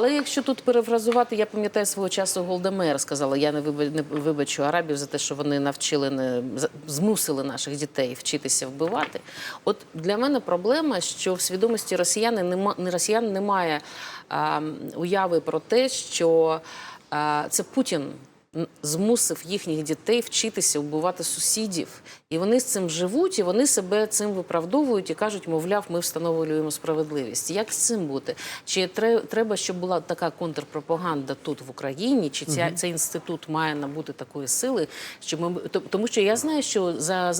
Але якщо тут перефразувати, я пам'ятаю свого часу Голдемер сказала, я не вибачу арабів за те, що вони навчили не змусили наших дітей вчитися вбивати. От для мене проблема, що в свідомості росіяни нема не росіян немає а, уяви про те, що а, це Путін. Змусив їхніх дітей вчитися вбивати сусідів, і вони з цим живуть, і вони себе цим виправдовують і кажуть, мовляв, ми встановлюємо справедливість. Як з цим бути? Чи тре- треба, щоб була така контрпропаганда тут в Україні? Чи ця, цей інститут має набути такої сили? Щоб ми тому, що я знаю, що за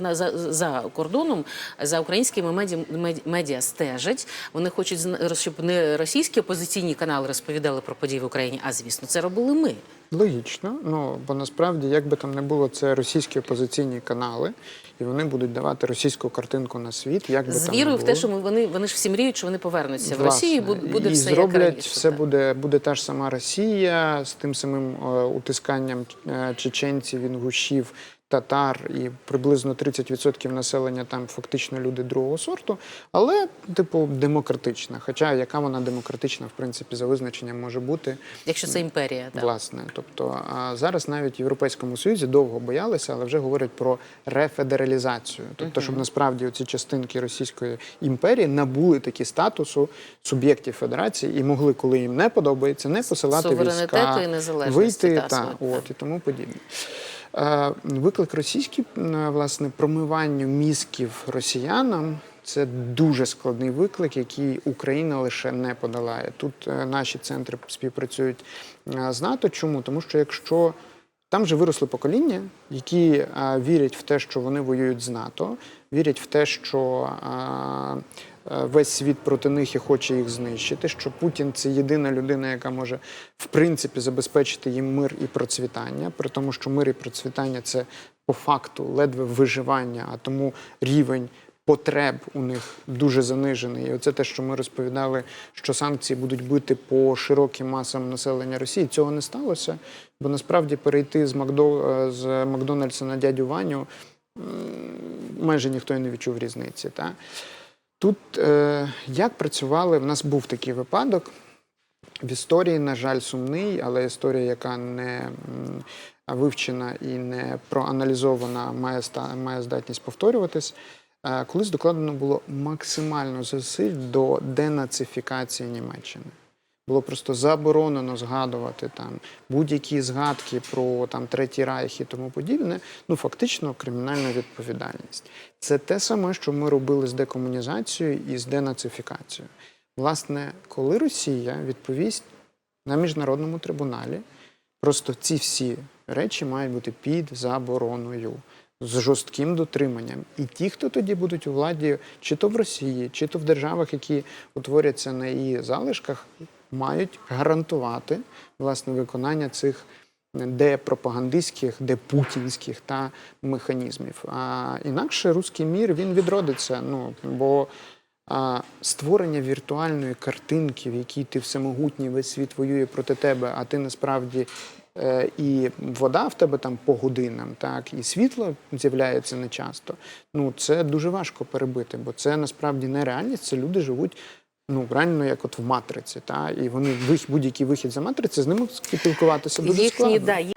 на- за, за кордоном за українськими меді, меді- медіа стежать. Вони хочуть щоб не російські опозиційні канали розповідали про події в Україні, а звісно, це робили ми. Логічно, ну бо насправді, як би там не було, це російські опозиційні канали, і вони будуть давати російську картинку на світ. Як би З там не вірою в те, що ми вони, вони ж всі мріють, що вони повернуться в Власне, Росію. і бу- Буде і все зроблять як раніше. все так. буде, буде та ж сама Росія з тим самим е, утисканням е, чеченців, інгушів, татар і приблизно 30% населення там фактично люди другого сорту, але типу демократична. Хоча яка вона демократична, в принципі, за визначенням може бути. Якщо це імперія, так. Власне, тобто зараз навіть в Європейському Союзі довго боялися, але вже говорять про рефедералізацію. Тобто, щоб насправді ці частинки Російської імперії набули такі статусу суб'єктів федерації і могли, коли їм не подобається, не посилати війська, і незалежності, вийти та, та, от і тому подібне. Е, Виклик російський, м, власне, промиванню мізків росіянам. Це дуже складний виклик, який Україна лише не подолає. Тут е, наші центри співпрацюють е, з НАТО. Чому? Тому що якщо там вже виросли покоління, які е, вірять в те, що вони воюють з НАТО, вірять в те, що е, е, весь світ проти них і хоче їх знищити, що Путін це єдина людина, яка може в принципі забезпечити їм мир і процвітання, при тому, що мир і процвітання це по факту ледве виживання, а тому рівень. Потреб у них дуже занижений. І оце те, що ми розповідали, що санкції будуть бити по широким масам населення Росії. Цього не сталося, бо насправді перейти з Макдо е, з Макдональдса на дядю Ваню майже ніхто і не відчув різниці. Та? Тут е, як працювали, в нас був такий випадок. В історії, на жаль, сумний, але історія, яка не вивчена і не проаналізована, має, має здатність повторюватись. Е, Колись докладено було максимально зусиль до денацифікації Німеччини. Було просто заборонено згадувати там будь-які згадки про там Третій Райх і тому подібне. Ну фактично кримінальна відповідальність. Це те саме, що ми робили з декомунізацією і з денацифікацією. Власне, коли Росія відповість на міжнародному трибуналі, просто ці всі речі мають бути під забороною. З жорстким дотриманням. І ті, хто тоді будуть у владі, чи то в Росії, чи то в державах, які утворяться на її залишках, мають гарантувати власне виконання цих депропагандистських, депутінських та механізмів. А інакше руський мір він відродиться. Ну бо а, створення віртуальної картинки, в якій ти всемогутній, весь світ воює проти тебе, а ти насправді е, і вода в тебе там по годинам, так і світло з'являється нечасто. Ну це дуже важко перебити, бо це насправді не реальність. Це люди живуть. Ну, реально, як от в матриці, та і вони будь-який вихід за матриці, з ними спілкуватися дуже Їхні, складно. да,